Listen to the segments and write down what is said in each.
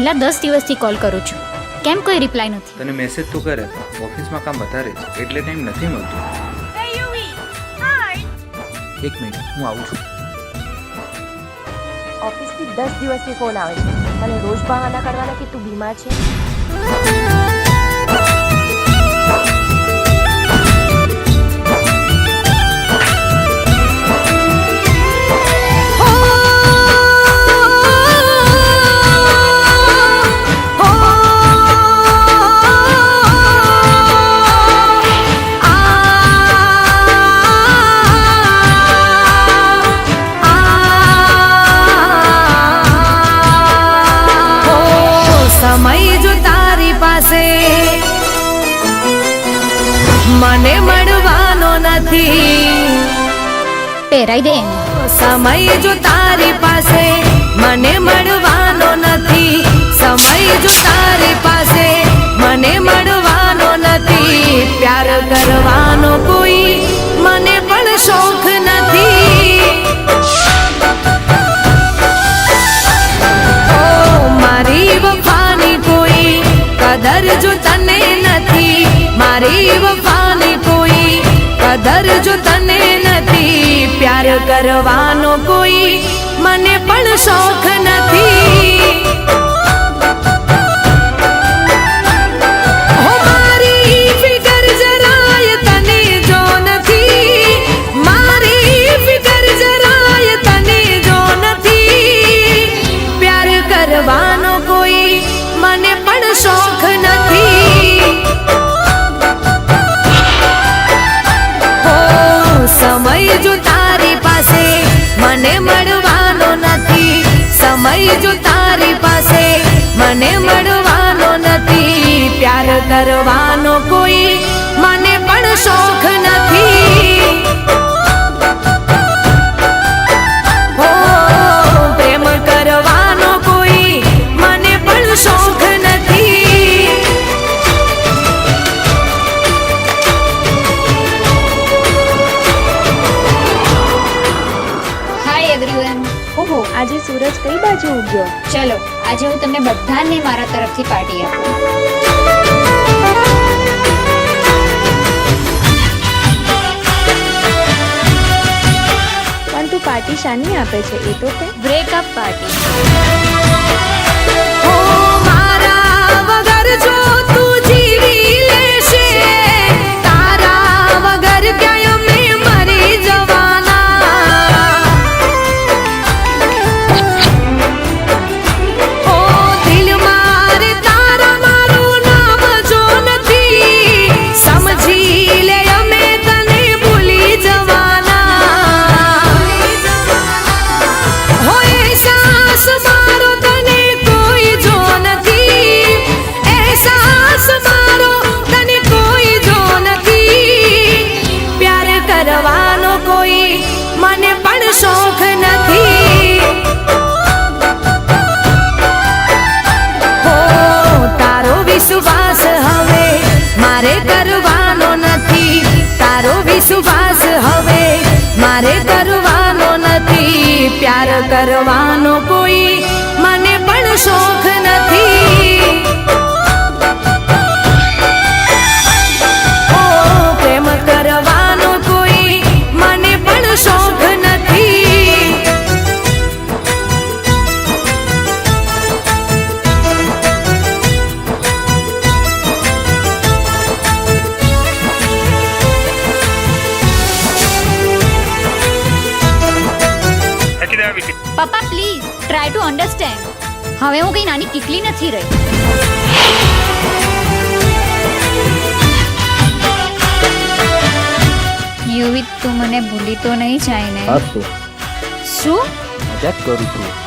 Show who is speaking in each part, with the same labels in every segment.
Speaker 1: દસ દિવસથી કોલ કરું છું. કેમ કોઈ રિપ્લાય નથી?
Speaker 2: તને મેસેજ તો કરે ઓફિસમાં કામ વધારે છે એટલે ટાઈમ નથી મળતો. એક મિનિટ હું આવું છું.
Speaker 3: ઓફિસથી દસ દિવસથી ફોન આવે છે. મને રોજ બહાના કરવાના કે તું બીમાર છે?
Speaker 4: મને મળવાનો નથી.
Speaker 1: પહેરાઈ દે
Speaker 4: સમય જો તારી પાસે મને મળવાનો નથી. સમય જો તારી પાસે મને મળવાનો નથી. પ્યાર કરવાનો કોઈ મને પણ શોખ નથી. ઓ મારી વફાની કોઈ કદર જો તને નથી. મારી કોઈ કદર જો તને નથી પ્યાર કરવાનો કોઈ મને પણ શોખ કરવાનો કોઈ મને પણ શોખ નથી. હો પ્રેમ કરવાનો કોઈ મને પણ શોખ નથી.
Speaker 1: હાય એવરીવન
Speaker 3: ઓહો આજે સૂરજ કઈ બાજુ ઉગ્યો?
Speaker 1: ચલો આજે હું તમને બધાને મારા તરફથી પાર્ટી આપું.
Speaker 3: પણ પાર્ટી શાની આપે છે. એ તો કે
Speaker 1: બ્રેકઅપ પાર્ટી
Speaker 4: વિશ્વાસ હવે મારે કરવાનો નથી. પ્યાર કરવાનો કોઈ મને પણ શોખ
Speaker 1: ટુ અન્ડરસ્ટેન્ડ હવે હું કઈ નાની કિકલી નથી રહી. યુવિત તું મને ભૂલી તો નહીં જાય ને. શું?
Speaker 2: મજાક કરું છું.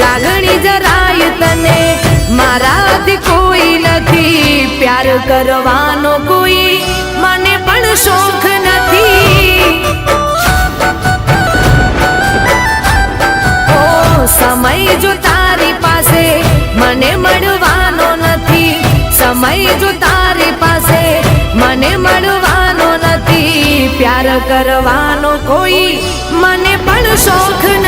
Speaker 4: લાગણી જરાય તને મારાથી કોઈ નથી. પ્યાર કરવાનો કોઈ મને પણ શોખ નથી. ઓ સમય જો તારી પાસે મને મળવાનો નથી. સમય જો તારી પાસે મને મળવાનો નથી. પ્યાર કરવાનો કોઈ મને પણ શોખ નથી